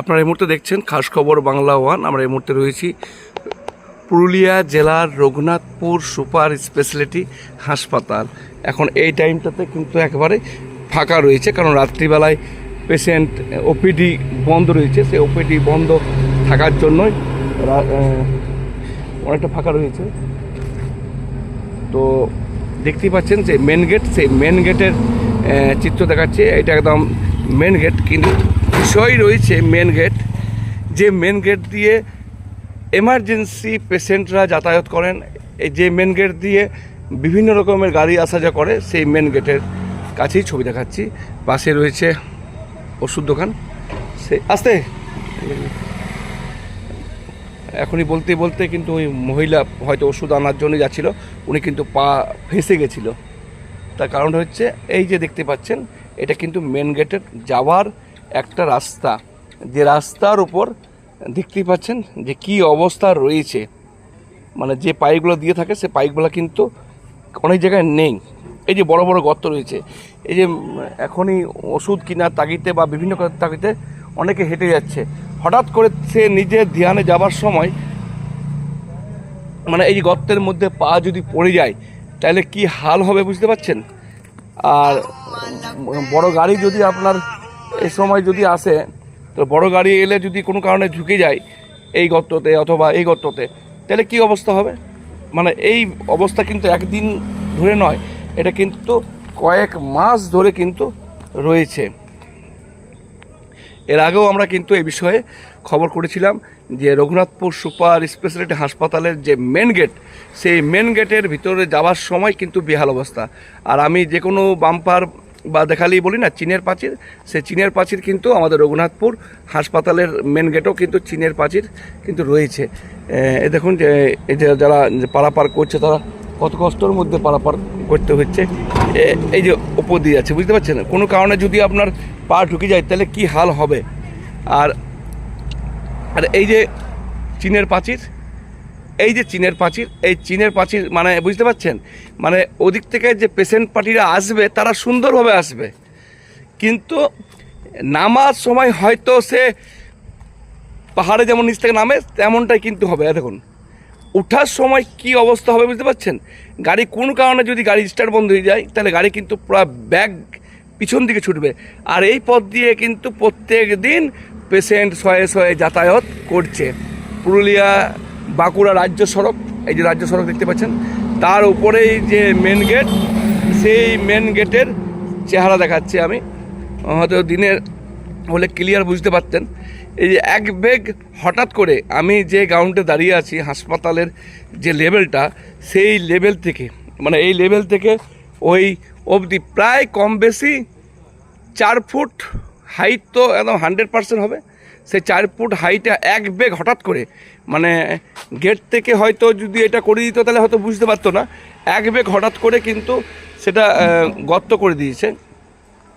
আপনারা এই মুহূর্তে দেখছেন খাস খবর বাংলা ওয়ান। আমরা এই মুহূর্তে রয়েছি পুরুলিয়া জেলার রঘুনাথপুর সুপার স্পেশালিটি হাসপাতাল। এখন এই টাইমটাতে কিন্তু একেবারে ফাঁকা রয়েছে, কারণ রাত্রিবেলায় পেশেন্ট ওপিডি বন্ধ রয়েছে। সেই ওপিডি বন্ধ থাকার জন্যই অনেকটা ফাঁকা রয়েছে। তো দেখতেই পাচ্ছেন যে মেন গেট সেই মেন গেটের চিত্র দেখাচ্ছে। এটা একদম মেন গেট কিন্তু বিষয় রয়েছে মেন গেট যে মেন গেট দিয়ে এমার্জেন্সি পেশেন্টরা যাতায়াত করেন, এই যে মেন গেট দিয়ে বিভিন্ন রকমের গাড়ি আসা যা করে, সেই মেন গেটের কাছেই ছবি দেখাচ্ছি। পাশে রয়েছে ওষুধ দোকান। সে, আসতে! এখনই বলতে বলতে কিন্তু ওই মহিলা হয়তো ওষুধ আনার জন্য যাচ্ছিল, উনি কিন্তু পা ফেসে গেছিল। তার কারণ হচ্ছে, এই যে দেখতে পাচ্ছেন, এটা কিন্তু মেন গেটের যাওয়ার একটা রাস্তা। যে রাস্তার উপর দেখতেই পাচ্ছেন যে কি অবস্থা রয়েছে। মানে যে পাইপগুলো দিয়ে থাকে, সে পাইপগুলো কিন্তু অনেক জায়গায় নেই। এই যে বড় বড় গর্ত রয়েছে। এই যে এখনই ওষুধ কেনার তাগিতে বা বিভিন্ন তাগিতে অনেকে হেঁটে যাচ্ছে। হঠাৎ করে সে নিজের ধ্যানে যাবার সময় মানে এই গর্তের মধ্যে পা যদি পড়ে যায়, তাহলে কি হাল হবে বুঝতে পারছেন? আর বড় গাড়ি যদি আপনার এই সময় যদি আসে, তো বড় গাড়ি এলে যদি কোনো কারণে ঝুঁকে যায়, এই গর্ততে অথবা এই গর্ততে, তাহলে কি অবস্থা হবে? মানে এই অবস্থা কিন্তু একদিন ধরে নয়, এটা কিন্তু কয়েক মাস ধরে কিন্তু রয়েছে। এর আগেও আমরা কিন্তু এই বিষয়ে খবর করেছিলাম যে রঘুনাথপুর সুপার স্পেশালিটি হাসপাতালের যে মেন গেট সেই মেন গেটের ভিতরে যাওয়ার সময় কিন্তু বেহাল অবস্থা। আর আমি যে কোনো বাম্পার বা দেখালেই বলি না, চীনের প্রাচীর সে চীনের প্রাচীর কিন্তু আমাদের রঘুনাথপুর হাসপাতালের মেন গেটও কিন্তু চীনের প্রাচীর কিন্তু রয়েছে। এ- দেখুন যে এই যে যারা পারাপার করছে তারা কত কষ্টের মধ্যে পারাপার করতে হচ্ছে। এই যে ওপর দিয়ে যাচ্ছে, বুঝতে পারছেন? কোনো কারণে যদি আপনার পা ঢুকে যায়, তাহলে কি হাল হবে? আর আর এই যে চীনের প্রাচীর এই যে চীনের প্রাচীর এই চীনের প্রাচীর মানে বুঝতে পারছেন? মানে ওদিক থেকে যে পেশেন্ট পার্টিরা আসবে, তারা সুন্দরভাবে আসবে। কিন্তু নামার সময় হয়তো সে পাহাড়ে যেমন নিচ থেকে নামে, তেমনটাই কিন্তু হবে। দেখুন ওঠার সময় কি অবস্থা হবে বুঝতে পারছেন? গাড়ি কোন কারণে যদি গাড়ি স্টার্ট বন্ধ হয়ে যায়, তাহলে গাড়ি কিন্তু পুরো ব্যাগ পিছন দিকে ছুটবে। আর এই পথ দিয়ে কিন্তু প্রত্যেক দিন পেশেন্ট শয়ে শয়ে যাতায়াত করছে। পুরুলিয়া বাঁকুড়া রাজ্য সড়ক, এই যে রাজ্য সড়ক দেখতে পাচ্ছেন, তার উপরেই যে মেন গেট সেই মেন গেটের চেহারা দেখাচ্ছি আমি। হয়তো দিনের হলে ক্লিয়ার বুঝতে পারতেন। এই যে এক বেগ হঠাৎ করে আমি যে গ্রাউন্ডে দাঁড়িয়ে আছি, হাসপাতালের যে লেভেলটা, সেই লেভেল থেকে মানে এই লেভেল থেকে ওই অবধি প্রায় কম বেশি চার ফুট হাইট তো একদম হান্ড্রেড পার্সেন্ট হবে। সেই চার ফুট হাইটে এক বেগ হঠাৎ করে মানে গেট থেকে হয়তো যদি এটা করে দিত তাহলে হয়তো বুঝতে পারতো না, এক বেগ হঠাৎ করে কিন্তু সেটা গর্ত করে দিয়েছে।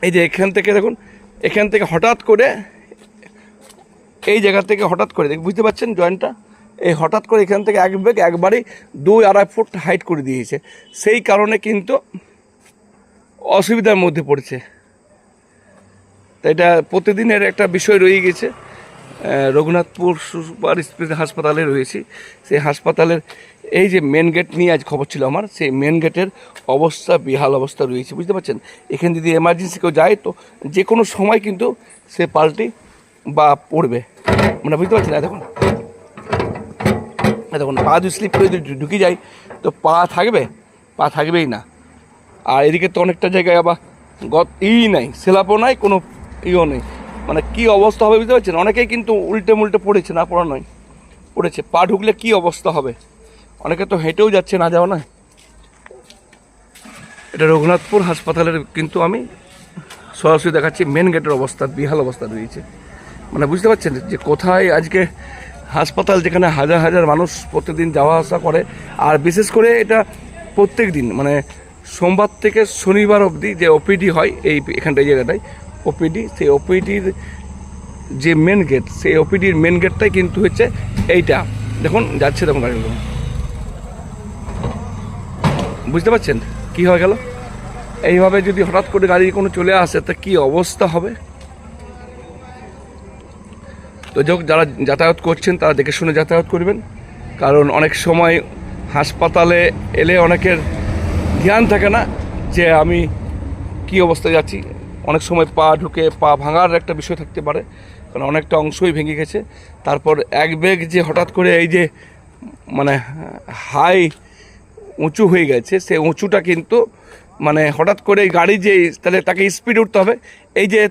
এই যে এখান থেকে দেখুন, এখান থেকে হঠাৎ করে, এই জায়গা থেকে হঠাৎ করে, দেখ, বুঝতে পারছেন জয়েন্টটা? এই হঠাৎ করে এখান থেকে এক বেগ একবারেই দুই আড়াই ফুট হাইট করে দিয়েছে। সেই কারণে কিন্তু অসুবিধার মধ্যে পড়েছে। তো এটা প্রতিদিনের একটা বিষয় রয়ে গেছে। রঘুনাথপুর সুপার স্পেশাল হাসপাতালে রয়েছি। সেই হাসপাতালের এই যে মেন গেট নিয়ে আজ খবর ছিল আমার, সেই মেন গেটের অবস্থা, বিহাল অবস্থা রয়েছে, বুঝতে পারছেন? এখানে যদি এমার্জেন্সি কেউ যায়, তো যে কোনো সময় কিন্তু সে পাল্টি বা পড়বে। মানে বুঝতে পারছেন? না দেখুন। দেখুন, পা যদি স্লিপ করে যদি ঢুকে যায়, তো পা থাকবে? পা থাকবেই না। আর এদিকে তো অনেকটা জায়গায় আবার গত ই নাই, সেলাপও নাই, কোনো ইও নেই। মানে কি অবস্থা হবে বুঝতে পারছেন? অনেকেই কিন্তু উল্টে মুল্টে পড়েছে, না পড়া নয়, পড়েছে। পা ঢুকলে কি অবস্থা হবে? অনেকে তো হেঁটেও যাচ্ছে না যাওয়া নয়। এটা রঘুনাথপুর হাসপাতালের কিন্তু আমি সরাসরি দেখাচ্ছি মেন গেটের অবস্থা, বিহাল অবস্থা রয়েছে। মানে বুঝতে পারছেন যে কোথায় আজকে হাসপাতাল যেখানে হাজার হাজার মানুষ প্রত্যেকদিন যাওয়া আসা করে, আর বিশেষ করে এটা প্রত্যেক দিন মানে সোমবার থেকে শনিবার অবধি যে ওপিডি হয় এই এখানটায় জায়গাটায় ওপিডি সেই ওপিডির যে মেন গেট সেই ওপিডির মেন গেটটাই কিন্তু হচ্ছে এইটা। দেখুন, যাচ্ছে দেখুন গাড়িগুলো বুঝতে পারছেন? কি হয়ে গেল? এইভাবে যদি হঠাৎ করে গাড়ি কোনো চলে আসে, তা কি অবস্থা হবে? তো যোগ যারা যাতায়াত করছেন, তারা দেখে শুনে যাতায়াত করবেন। কারণ অনেক সময় হাসপাতালে এলে অনেকের ধ্যান থাকে না যে আমি কি অবস্থায় যাচ্ছি। অনেক সময় পা ঢুকে পা ভাঙার একটা বিষয় থাকতে পারে, কারণ অনেকটা অংশই ভেঙে গেছে। তারপর এক বেগ যে হঠাৎ করে এই যে মানে হাই উঁচু হয়ে গেছে, সে উঁচুটা কিন্তু মানে হঠাৎ করে গাড়ি যে, তাহলে তাকে স্পিডে উঠতে হবে। এই যে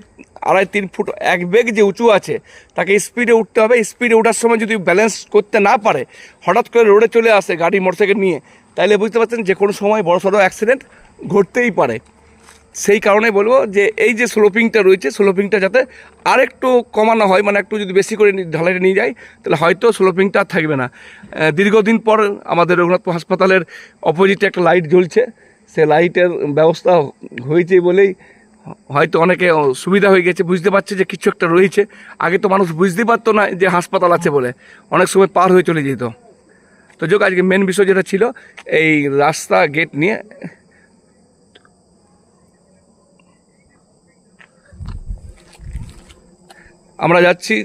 আড়াই তিন ফুট এক বেগ যে উঁচু আছে, তাকে স্পিডে উঠতে হবে। স্পিডে ওঠার সময় যদি ব্যালেন্স করতে না পারে, হঠাৎ করে রোডে চলে আসে গাড়ি মোটরসাইকেল নিয়ে তাইলে বুঝতে পারছেন যে কোনো সময় বড় সড়ো অ্যাক্সিডেন্ট ঘটতেই পারে। সেই কারণে বলব যে এই যে স্লোপিংটা রয়েছে স্লোপিংটা যাতে আরেকটু কমানো হয় মানে একটু যদি বেশি করে ঢালাইটা নিয়ে যায় তাহলে হয়তো স্লোপিংটা আর থাকবে না। দীর্ঘদিন পর আমাদের রঘুনাথপুর হাসপাতালের অপোজিটে একটা লাইট জ্বলছে। সে লাইটের ব্যবস্থা হয়েছে বলেই হয়তো অনেকে সুবিধা হয়ে গেছে, বুঝতে পারছে যে কিছু একটা রয়েছে। আগে তো মানুষ বুঝতেই পারতো না যে হাসপাতাল আছে বলে, অনেক সময় পার হয়ে চলে যেত। তো যোগ আজকে মেন বিষয় যেটা ছিল, এই রাস্তা গেট নিয়ে আমরা যাচ্ছি।